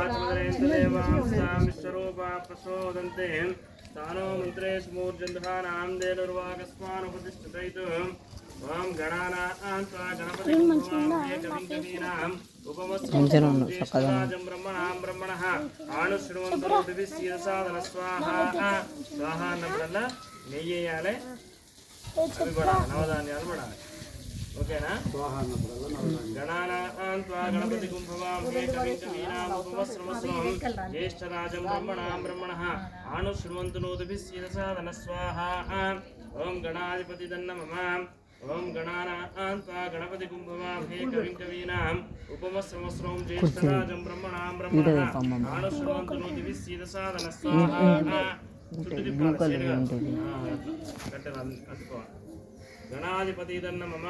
वाचमदरेन्द्रदेवांस्तां विश्वरूपा प्रचोदन्ते स्थानो मन्त्रेषु मूर्जन्धानां देनुर्वागस्मानुपतिष्ठितैतु त्वां गणानां त्वा गणपतिं మంచిగా ఉన్నాడు చక్కగా उपमस्त्रं ब्रह्मणां ब्रह्मणः ఆణుశృణవంతులు దివిశీల సాధన స్వాహ స్వాహ అన్నప్పుడల్లా నెయ్యి వేయాలి అవి పడాలి నవధాన్యాలు పడాలి ఓకేనా గణానాం త్వా గణపతి కుంభవాం హే జ్యేష్ఠరాజం బ్రహ్మణాం బ్రహ్మణः ఆణుశృణవంతునోదిభిः సాధన స్వాహ ఓం గణాధిపతి దన్న మమ ఓం గణానాం త్వా గణపతి కుంభవాం కవిం కవీనాం ఉపమస్రమస్రం జ్యేష్ఠరాజం బ్రహ్మణాం చుట్టూ తిప్పాలి గణాధిపతి మమ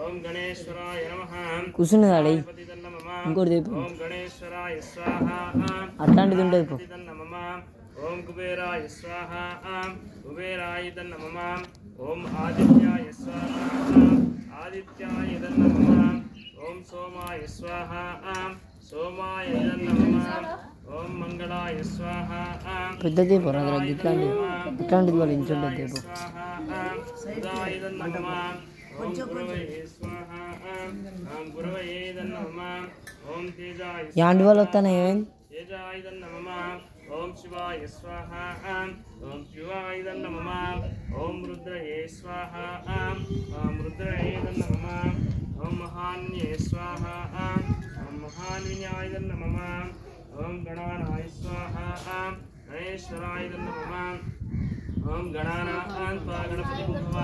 ఓం గణేశ్వరాయ నమః కూర్చున్నది ఆడి గణాధిపతి దన్న మమ ఇంకోటి చెప్పు. ఓం గణేశ్వరాయ స్వాహ అట్లాంటిది ఉంటుంది మమ ఓం కుబేరాయ స్వాహ కుబేరాయ మమ ఓం ఆదిత్యాయ స్వాహ ఆదిత్యాయ మమ ఓం సోమాయ స్వాహ సోమాయ మమ ఓం మంగళాయ స్వాహ పెద్ద దీపం రా ఇట్లాంటి ఇట్లాంటిది. వాళ్ళు ఇంచుంటుంది దీపం ఓం గురవయే వస్తానే ఏమైంది ఓం శివాయ స్వాహ ఓం శివాయ నమ ఓం రుద్రయే స్వాహ ఓం రుద్రయే నమ ఓం మహాన్యే స్వాహ ఓం మహాన్యాయ నమ ఓం గణానాయ స్వాహ గణేశ్వరాయ నమ ఓం గణానాం త్వా గణపతి భవ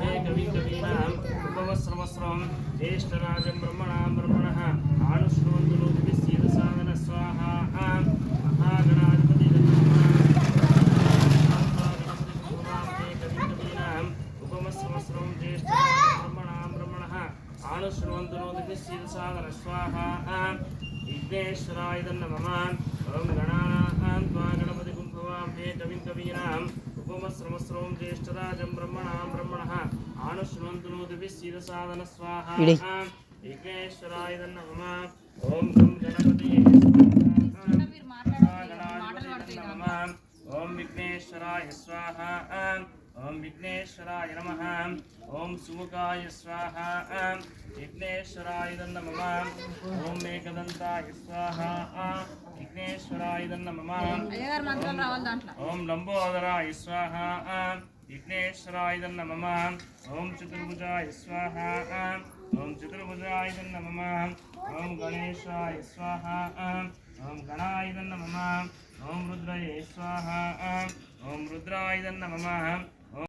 హే కవి కవీనాం ఉపవస్రమస్రం జ్యేష్ఠరాజం బ్రహ్మణాం బ్రహ్మణः ఆనుష్ణవంతులు దివిశీల సాధన స్వాహ మహాగణాధిపతి ఉపమస్రమస్రం జ్యేష్ఠరాజం బ్రహ్మణాం బ్రహ్మణः ఆనుష్ణవంతులు దివిశీల సాధన స్వాహ విఘ్నేశ్వరాయ నమ ఓం గణానాథాన్ త్వా గణపతి కుంభవాం హే కవిం కవీనాం బ్రహ్మణాం బ్రహ్మణः. ఆనుష్ణవంతును దివిశీల సాధన స్వాహ. ఇడి. విఘ్నేశ్వరాయ నమ. ఓం గం గణపతియే నమ. ఓం విఘ్నేశ్వరాయ స్వాహ. ఓం విఘ్నేశ్వరాయ నమ. ఓం సుముఖాయ స్వాహ. విఘ్నేశ్వరాయ నమ. ఓం మేకదంతాయ స్వాహ. విఘ్నేశ్వరాయ నమ. ఓం లంబోదరాయ స్వాహ. విఘ్నేశ్వరాయ నమ. ఓం చతుర్భుజాయ స్వాహ. ఓం చతుర్భుజాయ నమ. ఓం గణేశాయ స్వాహ. ఓం గణాయ నమ. ఓం రుద్రయే స్వాహ. ఓం రుద్రాయ నమ.